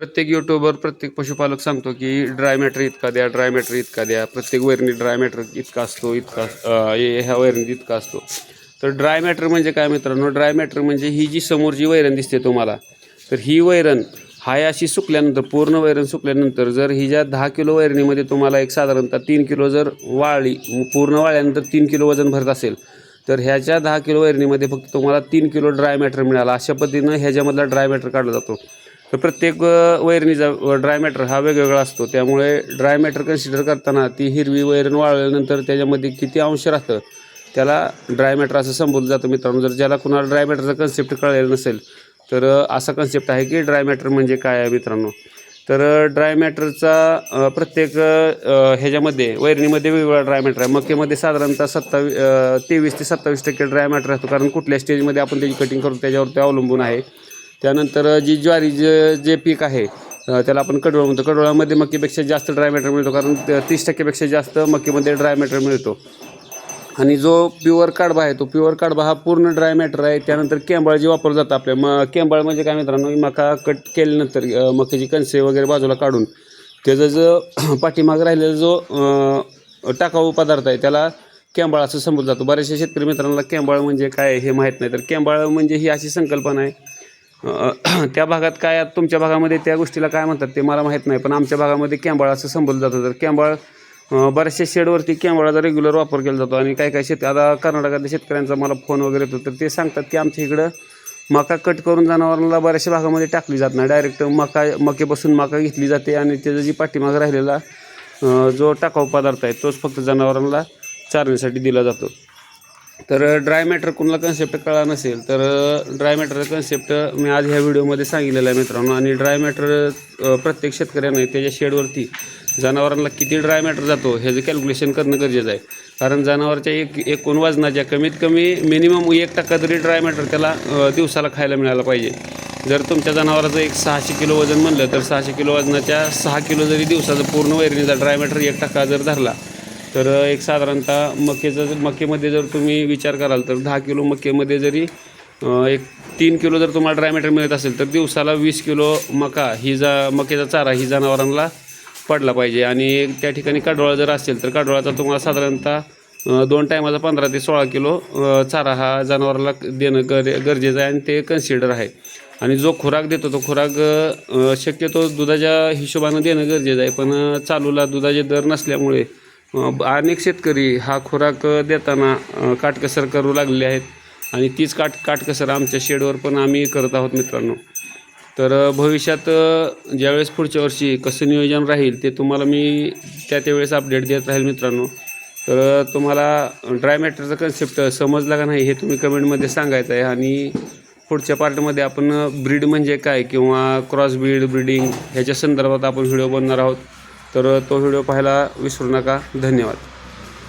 प्रत्येक युट्यूबर प्रत्येक पशुपालक सांगतो की ड्राय मॅटर इतका द्या ड्राय मॅटर इतका द्या. प्रत्येक वैरणी ड्राय मॅटर इतका असतो इतका ह्या वैरणीत इतका असतो. तर ड्राय मॅटर म्हणजे काय मित्रांनो? ड्राय मॅटर म्हणजे ही जी समोरची वैरण दिसते तुम्हाला तर ही वैरण हाय अशी सुकल्यानंतर पूर्ण वैरण सुकल्यानंतर जर ही ज्या दहा किलो वैरणीमध्ये तुम्हाला एक साधारणतः तीन किलो जर वाळली पूर्ण वाळल्यानंतर तीन किलो वजन भरत असेल तर ह्याच्या दहा किलो वैरणीमध्ये फक्त तुम्हाला तीन किलो ड्राय मॅटर मिळाला. अशा पद्धतीनं ह्याच्यामधला ड्राय मॅटर काढला जातो. तर प्रत्येक वैरणीचा ड्राय मॅटर हा वेगवेगळा असतो. त्यामुळे ड्राय मॅटर कन्सिडर करताना ती हिरवी वैरण वाळल्यानंतर त्याच्यामध्ये किती अंश राहतं त्याला ड्राय मॅटर असं संबोधलं जातं मित्रांनो. जर ज्याला कुणाला ड्राय मॅटरचा कन्सेप्ट कळलेला नसेल तर असा कन्सेप्ट आहे की ड्राय मॅटर म्हणजे काय आहे मित्रांनो? तर ड्राय मॅटरचा प्रत्येक ह्याच्यामध्ये वैरणीमध्ये वेगवेगळा ड्राय मॅटर आहे. मक्केमध्ये साधारणतः सत्तावीस तेवीस ते सत्तावीस टक्के ड्राय मॅटर राहतो. कारण कुठल्या स्टेजमध्ये आपण त्याची कटिंग करतो त्याच्यावर ते अवलंबून आहे? त्यानंतर जी ज्वारी जे जे पीक आहे त्याला आपण कडोळा म्हणतो. कडोळामध्ये मक्कीपेक्षा जास्त ड्राय मॅटर मिळतो कारण तीस टक्केपेक्षा जास्त मक्कीमध्ये ड्राय मॅटर मिळतो. आणि जो प्युअर काडबा आहे तो प्युअर काडबा हा पूर्ण ड्राय मॅटर आहे. त्यानंतर केंबाळ जे वापरलं जातं आपल्या म केंबाळ म्हणजे काय मित्रांनो मका कट केल्यानंतर मक्याची कणसे वगैरे बाजूला काढून त्याचा जो पाठीमाग राहिलेला जो टाकाऊ पदार्थ आहे त्याला केंबाळ असं समजलं जातो. बऱ्याचशा शेतकरी मित्रांना केंबाळ म्हणजे काय हे माहीत नाही तर केंबाळ म्हणजे ही अशी संकल्पना आहे त्या भागात काय तुमच्या भागामध्ये त्या गोष्टीला काय म्हणतात ते मला माहीत नाही पण आमच्या भागामध्ये केंबाळ असं संबोधलं जातं. तर केंबाळ बऱ्याचशा शेडवरती कॅमेराचा रेग्युलर वापर केला जातो आणि काही काही शेत आता कर्नाटकातल्या शेतकऱ्यांचा मला फोन वगैरे येतो तर ते सांगतात की आमच्या इकडं मका कट करून जनावरांना बऱ्याचशा भागामध्ये टाकली जात नाही. डायरेक्ट मका मकेपासून मका घेतली जाते आणि त्याचा जी पाठीमाग राहिलेला जो टाकाऊ पदार्थ आहे तोच फक्त जनावरांना चारण्यासाठी दिला जातो. तर ड्राय मॅटर कुणाला कन्सेप्ट कळला नसेल तर ड्राय मॅटर कन्सेप्ट मी आज ह्या व्हिडिओमध्ये सांगितलेला आहे मित्रांनो. आणि ड्राय मॅटर प्रत्येक शेतकऱ्याने त्याच्या शेडवरती जनावरांना किती ड्राय मॅटर जातो ह्याचं कॅल्क्युलेशन करणं गरजेचं आहे. कारण जनावरच्या एक एकूण वजनाच्या कमीत कमी मिनिमम एक टक्का तरी ड्राय मॅटर त्याला दिवसाला खायला मिळायला पाहिजे. जर तुमच्या जनावराचं एक सहाशे किलो वजन म्हणलं तर सहाशे किलो वजनाच्या सहा किलो जरी दिवसाचं पूर्ण वैरणीचा ड्राय मॅटर एक टक्का जर धरला तर एक साधारणतः मक्याचं मक्यामध्ये जर तुम्ही विचार कराल तर दहा किलो मक्यामध्ये जरी एक तीन किलो जर तुम्हाला ड्राय मॅटर मिळत असेल तर दिवसाला वीस किलो मका ही जा मक्याचा चारा ही जनावरांना पडला पाहिजे. आणि त्या ठिकाणी काढोळा जर असेल तर काढोळाचा तुम्हाला साधारणतः दोन टायमाचा पंधरा ते सोळा किलो चारा हा जनावराला देणं गर गरजेचं आहे आणि ते कन्सिडर आहे. आणि जो खुराक देतो तो खुराक शक्यतो दुधाच्या हिशोबानं देणं गरजेचं आहे. पण चालूला दुधाचे दर नसल्यामुळे अनेक शेतकरी हा खुराक देताना काटकसर करू लागलेले आहेत. आणि तीच काट काटकसर आमच्या शेडवर पण आम्ही करत आहोत मित्रांनो. तर भविष्यात ज्यावेळेस पुढच्या वर्षी कसं नियोजन राहील ते तुम्हाला मी त्या त्यावेळेस अपडेट देत राहील मित्रांनो. तर तुम्हाला ड्राय मॅटरचा कन्सेप्ट समजला का नाही हे तुम्ही कमेंटमध्ये सांगायचं आहे. आणि पुढच्या पार्टमध्ये आपण ब्रीड म्हणजे काय किंवा क्रॉस ब्रीड ब्रीडिंग ह्याच्या संदर्भात आपण व्हिडिओ बनणार आहोत. तर तो व्हिडिओ पाहायला विसरू नका. धन्यवाद.